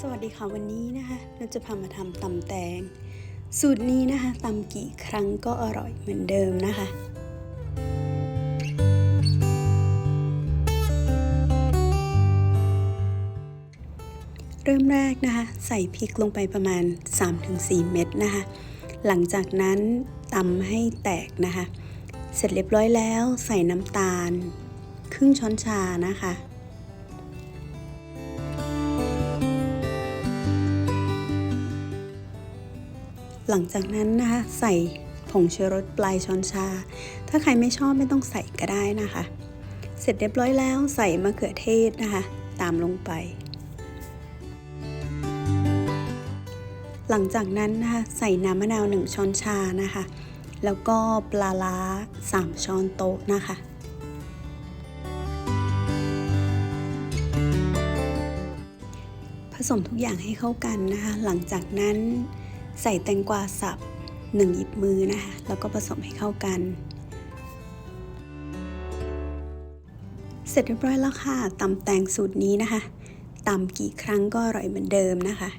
สวัสดีค่ะวันนี้นะคะเราจะพามาทำตำแตง สูตรนี้นะคะตำกี่ครั้งก็อร่อยเหมือนเดิมนะคะเริ่มแรกนะคะ ใส่พริกลงไปประมาณ 3-4 เม็ดนะคะ หลังจากนั้นตำให้แตกนะคะ เสร็จเรียบร้อยแล้ว ใส่น้ำตาล ครึ่งช้อนชานะคะ หลังจากนั้นนะคะใส่ผงชูรสปลายช้อนชา ถ้าใครไม่ชอบไม่ต้องใส่ก็ได้นะคะ เสร็จเรียบร้อยแล้วใส่มะเขือเทศนะคะ ตามลงไป หลังจากนั้นนะคะใส่น้ำมะนาว1ช้อนชานะคะ แล้วก็ปลาล้า3ช้อนโต๊ะนะคะผสมทุกอย่างให้เข้ากันนะคะ หลังจากนั้น ใส่แตงกวาสับหนึ่งหยิบมือนะคะ แล้วก็ผสมให้เข้ากัน เสร็จเรียบร้อยแล้วค่ะตำแตงสูตรนี้นะคะตำกี่ครั้งก็อร่อยเหมือนเดิมนะคะ